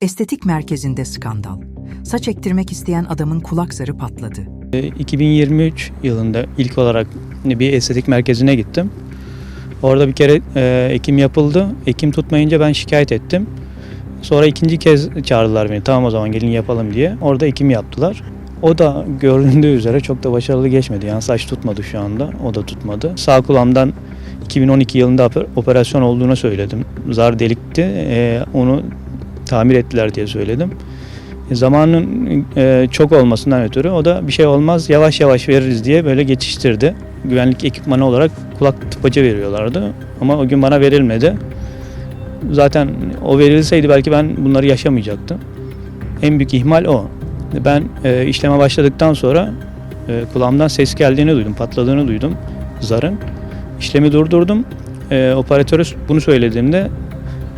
Estetik merkezinde skandal. Saç ektirmek isteyen adamın kulak zarı patladı. E, 2023 yılında ilk olarak bir estetik merkezine gittim. Orada bir kere e, ekim yapıldı. Ekim tutmayınca ben şikayet ettim. Sonra ikinci kez çağırdılar beni. Tamam o zaman gelin yapalım diye. Orada ekim yaptılar. O da göründüğü üzere çok da başarılı geçmedi. Yani saç tutmadı şu anda. O da tutmadı. Sağ kulağımdan 2012 yılında oper- operasyon olduğunu söyledim. Zar delikti. E, onu tamir ettiler diye söyledim. E, Zamanın e, çok olmasından ötürü o da bir şey olmaz yavaş yavaş veririz diye böyle geçiştirdi. Güvenlik ekipmanı olarak kulak tıpacı veriyorlardı ama o gün bana verilmedi. Zaten o verilseydi belki ben bunları yaşamayacaktım. En büyük ihmal o. Ben e, işleme başladıktan sonra e, kulağımdan ses geldiğini duydum, patladığını duydum zarın. İşlemi durdurdum. E, operatöre bunu söylediğimde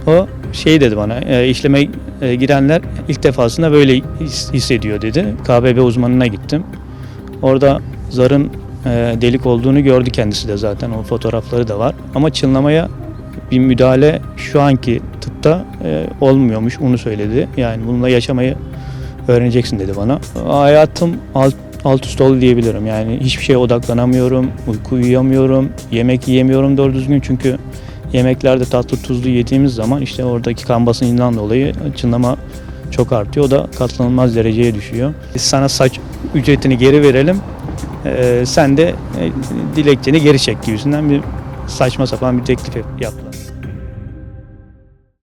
o şey dedi bana, e, işleme e, girenler ilk defasında böyle his- hissediyor dedi. KBB uzmanına gittim. Orada zarın e, delik olduğunu gördü kendisi de zaten. O fotoğrafları da var. Ama çınlamaya bir müdahale şu anki tıpta olmuyormuş. Onu söyledi. Yani bununla yaşamayı öğreneceksin dedi bana. Hayatım alt, alt üst oldu diyebilirim. Yani hiçbir şeye odaklanamıyorum. Uyku uyuyamıyorum. Yemek yiyemiyorum doğru düzgün çünkü yemeklerde tatlı tuzlu yediğimiz zaman işte oradaki kan basıncından dolayı çınlama çok artıyor. O da katlanılmaz dereceye düşüyor. Sana saç ücretini geri verelim. Ee, sen de e, dilekçeni geri çek gibisinden bir saçma sapan bir teklif yap- yaptılar.